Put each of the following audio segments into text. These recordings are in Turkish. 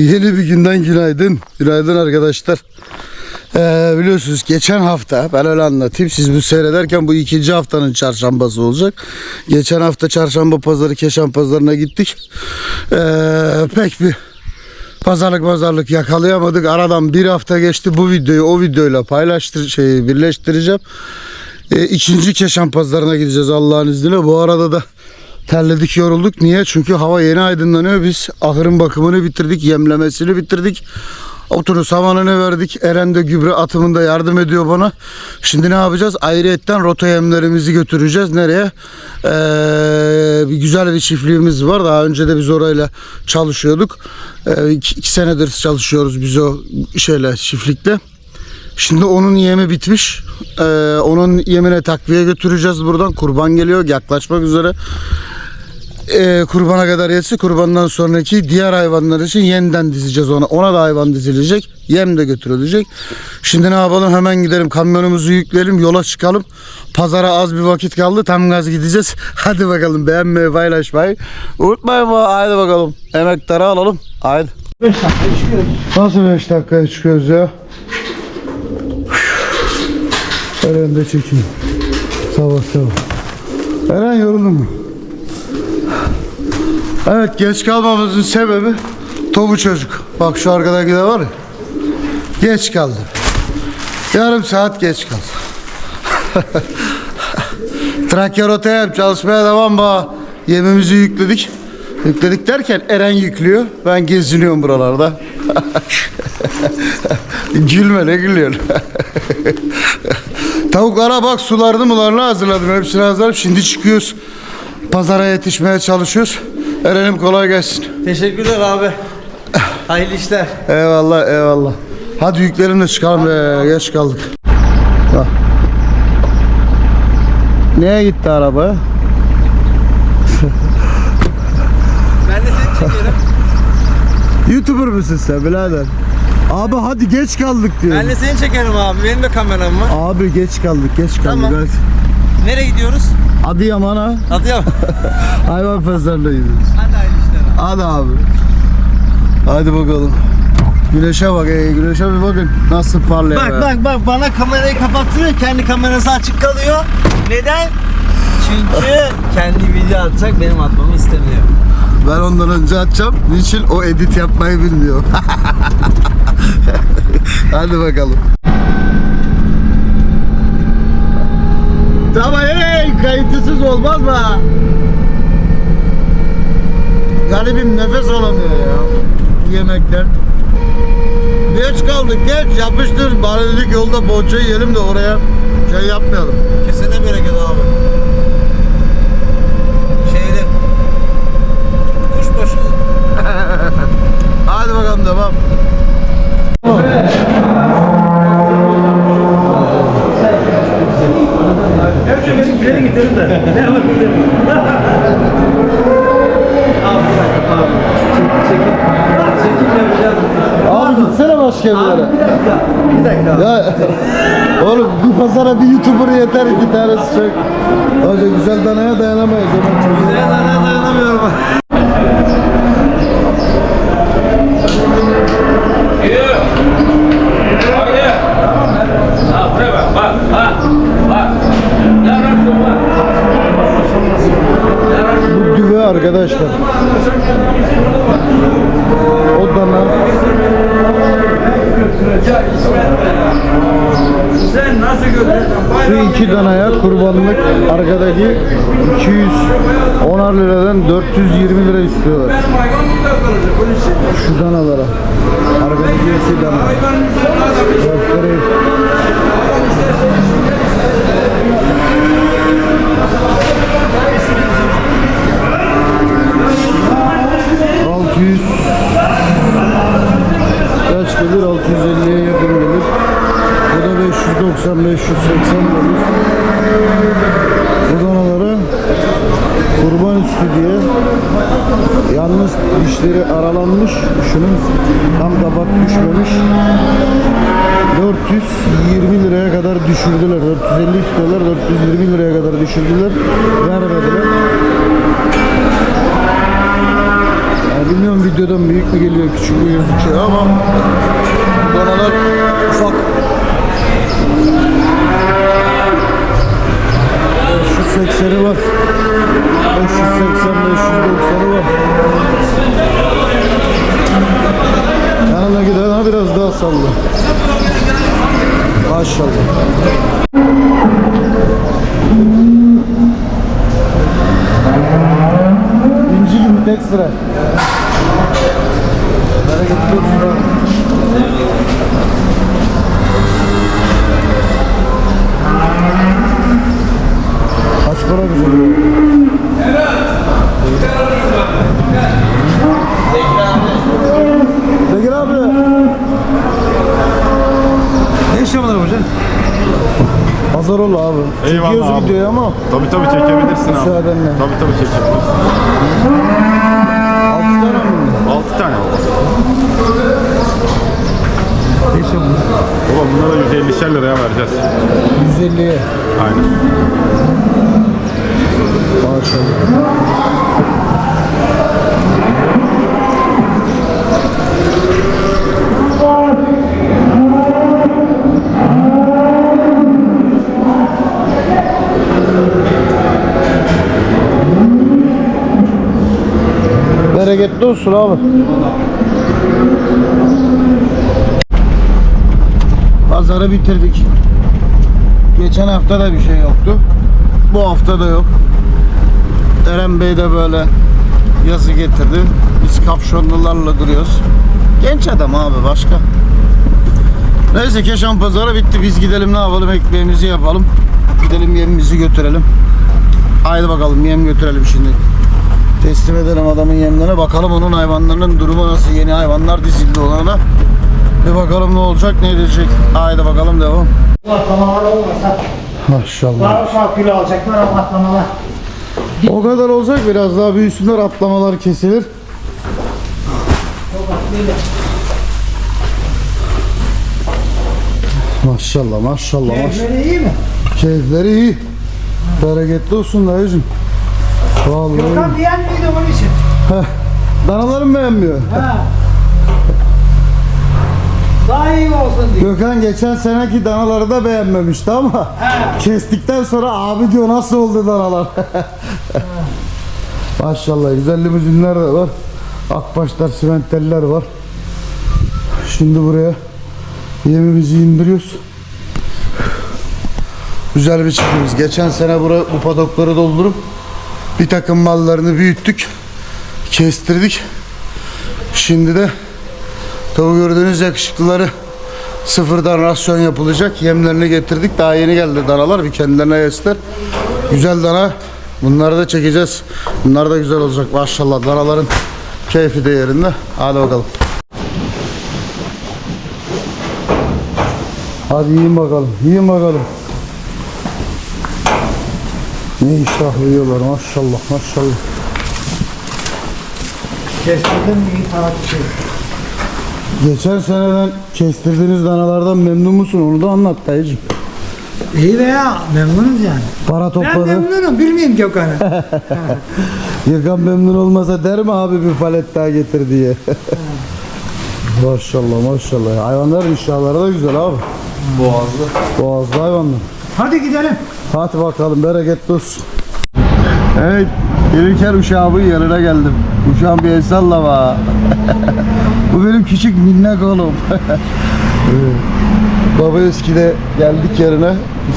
Yeni bir günden günaydın. Günaydın arkadaşlar. Ee, biliyorsunuz geçen hafta ben öyle anlatayım. Siz bu seyrederken bu ikinci haftanın çarşambası olacak. Geçen hafta çarşamba pazarı Keşan pazarına gittik. Ee, pek bir pazarlık pazarlık yakalayamadık. Aradan bir hafta geçti. Bu videoyu o videoyla paylaştır şey birleştireceğim. Ee, ikinci Keşan pazarına gideceğiz Allah'ın izniyle. Bu arada da terledik yorulduk. Niye? Çünkü hava yeni aydınlanıyor. Biz ahırın bakımını bitirdik. Yemlemesini bitirdik. Otunu samanını verdik. Eren de gübre atımında yardım ediyor bana. Şimdi ne yapacağız? Ayrıyetten rota yemlerimizi götüreceğiz. Nereye? Ee, bir güzel bir çiftliğimiz var. Daha önce de biz orayla çalışıyorduk. Ee, iki, iki senedir çalışıyoruz biz o şeyle çiftlikte. Şimdi onun yemi bitmiş. Ee, onun yemine takviye götüreceğiz buradan. Kurban geliyor yaklaşmak üzere. Ee, kurbana kadar yetse kurbandan sonraki diğer hayvanlar için yeniden dizeceğiz ona. Ona da hayvan dizilecek. Yem de götürülecek. Şimdi ne yapalım? Hemen gidelim kamyonumuzu yükleyelim. Yola çıkalım. Pazara az bir vakit kaldı. Tam gaz gideceğiz. Hadi bakalım beğenmeyi paylaşmayı. Unutmayın bu. Haydi bakalım. Emektarı alalım. Haydi. Nasıl 5 dakikaya çıkıyoruz ya? Eren de çekeyim. Sabah sabah. Eren yoruldun mu? Evet geç kalmamızın sebebi Tobu çocuk. Bak şu arkadaki de var ya. Geç kaldı. Yarım saat geç kaldı. Trakya rotaya çalışmaya devam ba. Yemimizi yükledik. Yükledik derken Eren yüklüyor. Ben geziniyorum buralarda. Gülme ne gülüyorsun? Tavuklara bak sularını mularını hazırladım. Hepsini hazırladım. Şimdi çıkıyoruz. Pazara yetişmeye çalışıyoruz. Eren'im kolay gelsin. Teşekkürler abi. Hayırlı işler. Eyvallah eyvallah. Hadi yüklerim de çıkalım be. Geç kaldık. Bak. Neye gitti araba? Ben de seni çekerim. Youtuber mısın sen birader? Abi hadi geç kaldık diyor. ben de seni çekerim abi. Benim de kameram var. Abi geç kaldık geç kaldık. Tamam. Hadi. Nereye gidiyoruz? Adıyaman'a ya. hayvan pazarına gidiyoruz. Hadi hayırlı işler abi. Hadi abi. Hadi bakalım. Güneşe bak ey güneşe bir bakın nasıl parlıyor. Bak be. bak bak bana kamerayı kapattırıyor. Kendi kamerası açık kalıyor. Neden? Çünkü kendi video atacak benim atmamı istemiyor. Ben ondan önce açacağım. Niçin? O edit yapmayı bilmiyor. Hadi bakalım. Tamam hey kayıtısız olmaz mı? Garibim nefes alamıyor ya. Yemekten. Geç kaldık geç yapıştır. Bari yolda poğaça yiyelim de oraya şey yapmayalım. Kesene bereket abi. Şeyde. Kuşbaşı. Hadi bakalım devam. Bizimkileri getirin de. Ne var Abi gitsene başka bir yere. Bir dakika. Ya oğlum bir pazara bir YouTuber yeter iki tanesi çok. Hoca güzel danaya dayanamayız. Hemen çok güzel. Ben dayanamıyorum. Bu düve arkadaşlar. O dana? Şu iki danaya kurbanlık arkadaki 200 10'ar liradan 420 lira istiyorlar. Şu danalara. Arkadaki iki dana. Yalnız dişleri aralanmış. Şunun tam kapak düşmemiş. 420 liraya kadar düşürdüler. 450 istiyorlar. 420 liraya kadar düşürdüler. Vermediler. Yani Bilmiyorum videodan büyük mü geliyor küçük mü gözüküyor ama bu danalar ufak. Çekiyoruz abi. videoyu ama Tabii tabii çekebilirsin abi. Müsaadenle. Tabii tabii çekebilirsin. 6 tane mi? 6 tane baba. Ne iş yapıyorlar? Baba bunlara 150'şer liraya vereceğiz. 150'ye. Aynen. Maşallah. Bereketli olsun abi. Pazarı bitirdik. Geçen hafta da bir şey yoktu. Bu hafta da yok. Eren Bey de böyle yazı getirdi. Biz kapşonlularla duruyoruz. Genç adam abi başka. Neyse Keşan pazarı bitti. Biz gidelim ne yapalım ekmeğimizi yapalım. Gidelim yemimizi götürelim. Haydi bakalım yem götürelim şimdi. Teslim edelim adamın yemlerine. Bakalım onun hayvanlarının durumu nasıl. Yeni hayvanlar dizildi ona. Bir bakalım ne olacak ne edecek. Haydi bakalım devam. Atlamalar olmasa Maşallah. daha ufak kilo alacaklar ama atlamalar. O kadar olacak biraz daha büyüsünler atlamalar kesilir. Maşallah maşallah maşallah. Keyifleri iyi mi? Keyifleri iyi. Bereketli olsun dayıcım. Vallahi. Gökhan diyen miydi onun için? Danalarım beğenmiyor. Ha. Daha iyi olsun diye. Gökhan geçen seneki danaları da beğenmemişti ama kestikten sonra abi diyor nasıl oldu danalar. Maşallah güzel limuzinler de var. Akbaşlar, simenteller var. Şimdi buraya yemimizi indiriyoruz. Güzel bir çıkıyoruz. Geçen sene bura, bu padokları doldurup bir takım mallarını büyüttük. Kestirdik. Şimdi de Tabi gördüğünüz yakışıklıları sıfırdan rasyon yapılacak. Yemlerini getirdik. Daha yeni geldi danalar. Bir kendilerine yesler. Güzel dana. Bunları da çekeceğiz. Bunlar da güzel olacak maşallah. Danaların keyfi de yerinde. Hadi bakalım. Hadi yiyin bakalım. Yiyin bakalım. Ne iştahlı yiyorlar maşallah maşallah. Kestirdin mi iyi tarafı şey. Geçen seneden kestirdiğiniz danalardan memnun musun? Onu da anlat dayıcım. İyi veya memnunuz yani. Para Ben topladı. memnunum bilmeyeyim Gökhan'ı. Gökhan memnun olmasa der mi abi bir palet daha getir diye. maşallah maşallah. Hayvanların inşaları da güzel abi. Boğazlı. Boğazlı hayvanlar. Hadi gidelim. Hadi bakalım bereketli olsun. Evet gelirken uşağımın yanına geldim. Uşağım bir el sallama. Bu benim küçük minnak oğlum. Evet. Baba eskide geldik yerine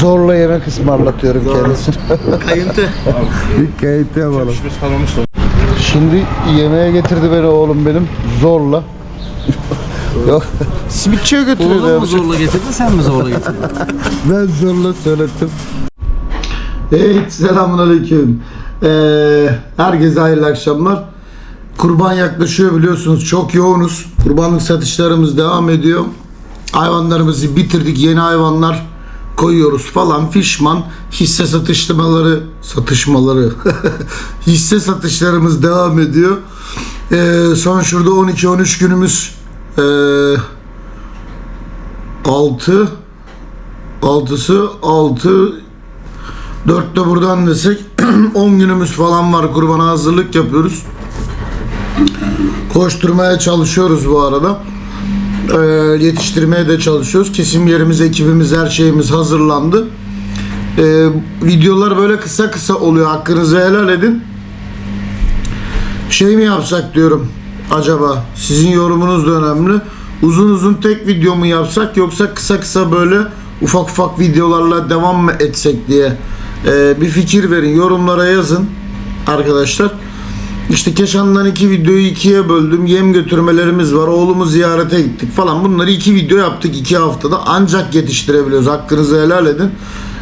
zorla yemek ısmarlatıyorum kendisine. Kayıntı. bir kayıt yapalım. Şimdi yemeğe getirdi beni oğlum benim zorla. Yok simitçiye götürüyor. Oğlum mu zorla getirdi sen mi zorla getirdin? Ben zorla söylettim. Evet selamun aleyküm. Ee, herkese hayırlı akşamlar. Kurban yaklaşıyor biliyorsunuz çok yoğunuz. Kurbanlık satışlarımız devam ediyor. Hayvanlarımızı bitirdik. Yeni hayvanlar koyuyoruz falan fişman. Hisse satışmaları satışmaları hisse satışlarımız devam ediyor. Ee, son şurada 12-13 günümüz ee, 6 Altısı 6 4 de buradan desek 10 günümüz falan var kurbana hazırlık yapıyoruz. Koşturmaya çalışıyoruz bu arada. Ee, yetiştirmeye de çalışıyoruz. Kesim yerimiz, ekibimiz, her şeyimiz hazırlandı. Ee, videolar böyle kısa kısa oluyor. Hakkınızı helal edin. Şey mi yapsak diyorum acaba? Sizin yorumunuz da önemli. Uzun uzun tek video mu yapsak yoksa kısa kısa böyle ufak ufak videolarla devam mı etsek diye ee, bir fikir verin. Yorumlara yazın arkadaşlar. İşte Keşan'dan iki videoyu ikiye böldüm. Yem götürmelerimiz var. Oğlumu ziyarete gittik falan. Bunları iki video yaptık iki haftada. Ancak yetiştirebiliyoruz. Hakkınızı helal edin.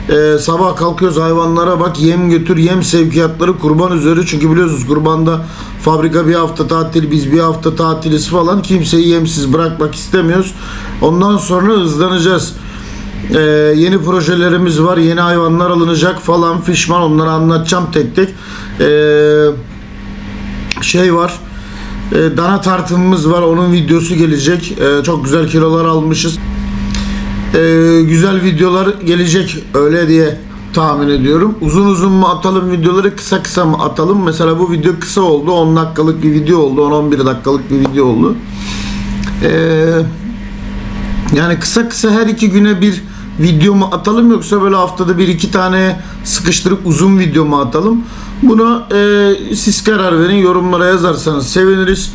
Ee, sabah kalkıyoruz hayvanlara bak yem götür yem sevkiyatları kurban üzeri çünkü biliyorsunuz kurbanda fabrika bir hafta tatil biz bir hafta tatiliz falan kimseyi yemsiz bırakmak istemiyoruz ondan sonra hızlanacağız Ee, yeni projelerimiz var yeni hayvanlar alınacak falan fişman onları anlatacağım tek tek Ee, şey var e, dana tartımımız var onun videosu gelecek Ee, çok güzel kilolar almışız Ee, güzel videolar gelecek öyle diye tahmin ediyorum. Uzun uzun mu atalım videoları kısa kısa mı atalım? Mesela bu video kısa oldu. 10 dakikalık bir video oldu. 10-11 dakikalık bir video oldu. Ee, yani kısa kısa her iki güne bir video mu atalım yoksa böyle haftada bir iki tane sıkıştırıp uzun video mu atalım? Bunu e, siz karar verin. Yorumlara yazarsanız seviniriz.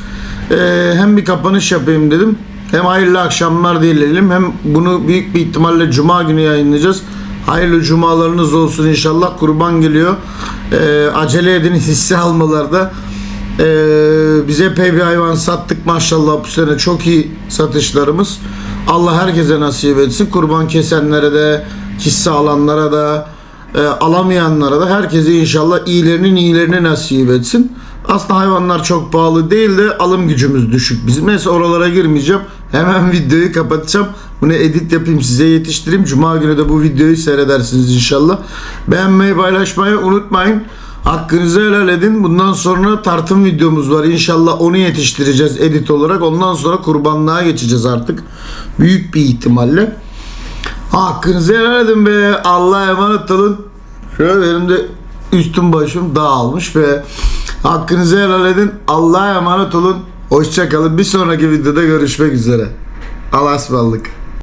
E, hem bir kapanış yapayım dedim. Hem hayırlı akşamlar dileyelim. Hem bunu büyük bir ihtimalle cuma günü yayınlayacağız. Hayırlı cumalarınız olsun inşallah. Kurban geliyor. E, acele edin hisse almalarda. Ee, biz epey bir hayvan sattık maşallah bu sene çok iyi satışlarımız. Allah herkese nasip etsin. Kurban kesenlere de, hisse alanlara da, e, alamayanlara da herkese inşallah iyilerinin iyilerini nasip etsin. Aslında hayvanlar çok pahalı değil de alım gücümüz düşük bizim. Neyse oralara girmeyeceğim. Hemen videoyu kapatacağım. Bunu edit yapayım size yetiştireyim. Cuma günü de bu videoyu seyredersiniz inşallah. Beğenmeyi paylaşmayı unutmayın. Hakkınızı helal edin. Bundan sonra tartım videomuz var. İnşallah onu yetiştireceğiz edit olarak. Ondan sonra kurbanlığa geçeceğiz artık. Büyük bir ihtimalle. Hakkınızı helal edin be. Allah'a emanet olun. Şöyle benim de üstüm başım dağılmış ve hakkınızı helal edin. Allah'a emanet olun. Hoşçakalın. Bir sonraki videoda görüşmek üzere. Allah'a ısmarladık.